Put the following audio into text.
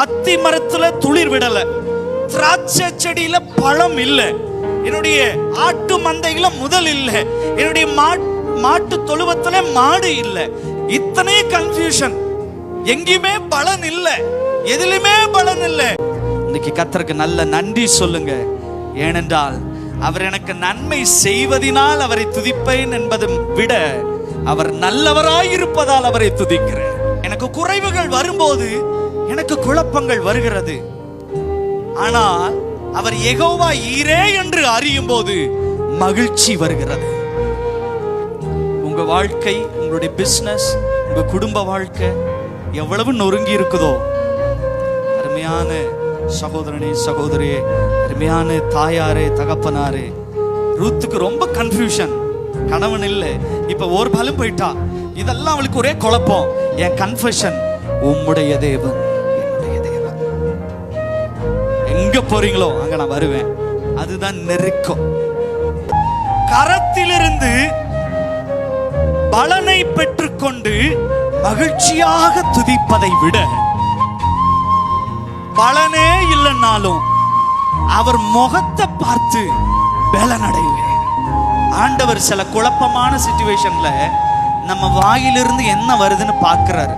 அத்தி மரத்துல துளிர் விடல. திராட்சை செடியில பழம் இல்லை. என்னுடைய ஆட்டு மந்தையில முதல் இல்லை. என்னுடைய மாட்டு தொழுவத்துல மாடு இல்லை. இத்தனை கன்ஃபியூஷன் எங்கேயுமே பலன் இல்லை. எதிலுமே பலன் இல்லை. இன்னைக்கு கத்தருக்கு நல்ல நன்றி சொல்லுங்க. ஏனென்றால் அவர் எனக்கு நன்மை செய்வதினால் அவரை துதிப்பேன் என்பதை விட அவர் நல்லவராயிருப்பதால் அவரை துதிக்கிறேன். எனக்கு குறைவுகள் வரும்போது எனக்கு குழப்பங்கள் வருகிறது. ஆனால் அவர் எகோவா ஈரே என்று அறியும் போது மகிழ்ச்சி வருகிறது. உங்க வாழ்க்கை உங்களுடைய பிசினஸ் உங்க குடும்ப வாழ்க்கை எவ்வளவு நொறுங்கி இருக்குதோ அருமையான சகோதரனே சகோதரியே அருமையான தாயாரே தகப்பனாரே ரூத்துக்கு ரொம்ப கன்ஃபியூஷன் கணவன் இல்லை இப்ப ஒரு பலம் போயிட்டா இதெல்லாம் அவளுக்கு ஒரே குழப்பம் என் கன்ஃபஷன் உம்முடைய தேவன். எங்க போறீங்களோ அங்க நான் வருவேன். அதுதான் நெருக்கம். கரத்திலிருந்து பலனை பெற்றுக்கொண்டு மகிழ்ச்சியாக துதிப்பதை விட பலனே இல்லைன்னாலும் அவர் முகத்தை பார்த்து பலனடைவேன். ஆண்டவர் சில குழப்பமான சுச்சுவேஷன்ல நம்ம வாயிலிருந்து என்ன வருதுன்னு பார்க்கிறாரு.